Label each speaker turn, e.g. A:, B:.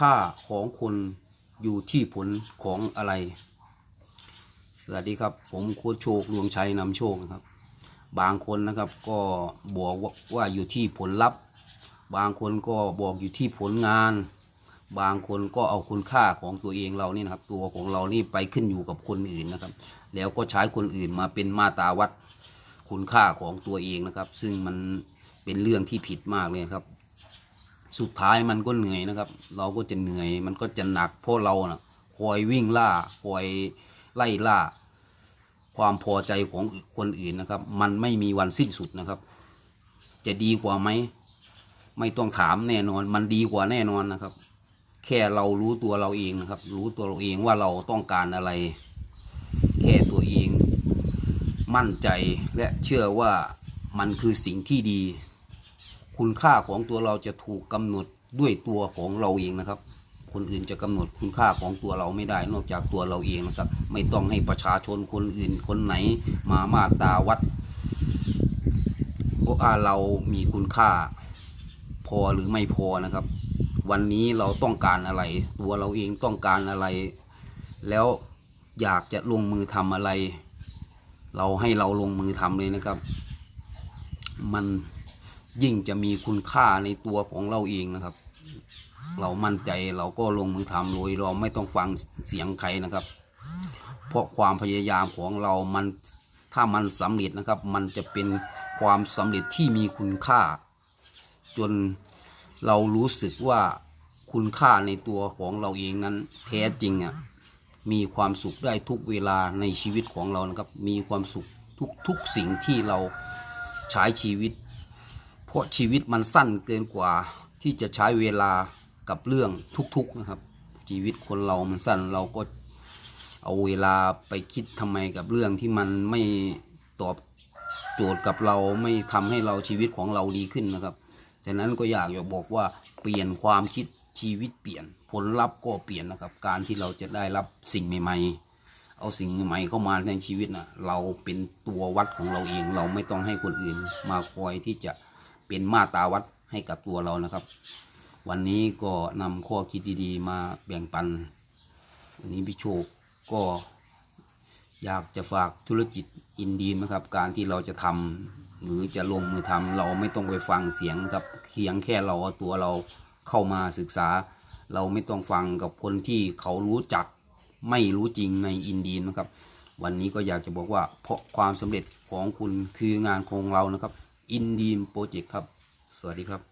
A: ค่าของคนอยู่ที่ผลของอะไร สวัสดีครับ ผมโค้ชโชคลวงชัยนำโชคนะครับ บางคนนะครับก็บอกว่าวาอยู่ที่ผลลัพธ์ บางคนก็บอกอยู่ที่ผลงาน บางคนก็เอาคุณค่าของตัวเองเรานี่นะครับ ตัวของเรานี่ไปขึ้นอยู่กับคนอื่นนะครับ แล้วก็ใช้คนอื่นมาเป็นมาตาวัดคุณค่าของตัวเองนะครับ ซึ่งมันเป็นเรื่องที่ผิดมากเลยครับ สุดท้ายมันก็เหนื่อยนะครับ เราก็จะเหนื่อยมันก็จะหนักเพราะเรานะ่ะคอยวิ่งล่าคอยไล่ล่า ความพอใจของคนอื่นนะครับ มันไม่มีวันสิ้นสุดนะครับ จะดีกว่าไหมไม่ต้องถามแน่นอน มันดีกว่าแน่นอนนะครับ แค่เรารู้ตัวเราเองนะครับ รู้ตัวเราเองว่าเราต้องการอะไร แค่ตัวเอง มั่นใจและเชื่อว่ามันคือสิ่งที่ดี คุณค่าของตัวเราจะถูกกำหนดด้วยตัวของเราเองนะครับ คนอื่นจะกำหนดคุณค่าของตัวเราไม่ได้ นอกจากตัวเราเองนะครับ ไม่ต้องให้ประชาชนคนอื่นคนไหนมามาตาวัดว่าเรามีคุณค่าพอหรือไม่พอนะครับ วันนี้เราต้องการอะไร ตัวเราเองต้องการอะไร แล้วอยากจะลงมือทำอะไร เราให้เราลงมือทำเลยนะครับ มัน ยิ่งจะมีคุณค่าในตัวของเราเองนะครับ เรามั่นใจเราก็ลงมือทำโดยเราไม่ต้องฟังเสียงใครนะครับ เพราะความพยายามของเรามันถ้ามันสำเร็จนะครับ มันจะเป็นความสำเร็จที่มีคุณค่า จนเรารู้สึกว่าคุณค่าในตัวของเราเองนั้น แท้จริงอะมีความสุขได้ทุกเวลาในชีวิตของเรานะครับ มีความสุขทุกทุกสิ่งที่เราใช้ชีวิต เพราะชีวิตมันสั้นเกินกว่าที่จะใช้เวลากับเรื่องทุกๆนะครับ ชีวิตคนเรามันสั้นเราก็เอาเวลาไปคิดทำไมกับเรื่องที่มันไม่ตอบโจทย์กับเราไม่ทำให้เราชีวิตของเราดีขึ้นนะครับฉะนั้นก็อยากจะบอกว่าเปลี่ยนความคิดชีวิตเปลี่ยน ผลลัพธ์ก็เปลี่ยนนะครับ การที่เราจะได้รับสิ่งใหม่ ๆ เอาสิ่งใหม่เข้ามาในชีวิตนะเราเป็นตัววัดของเราเอง เราไม่ต้องให้คนอื่นมาคอยที่จะ เป็นมาตาวัดให้กับตัวเรานะครับ วันนี้ก็นำข้อคิดดีๆ มาแบ่งปัน วันนี้พี่โชคก็อยากจะฝากธุรกิจอินดีนนะครับ การที่เราจะทำหรือจะลงมือทำเราไม่ต้องไปฟังเสียงครับเพียงแค่เราเอาตัวเราเข้ามาศึกษา เราไม่ต้องฟังกับคนที่เขารู้จักไม่รู้จริงในอินดีนนะครับ วันนี้ก็อยากจะบอกว่าเพราะความสำเร็จของคุณคืองานของเรานะครับ อินดีมโปรเจกต์ครับ สวัสดีครับ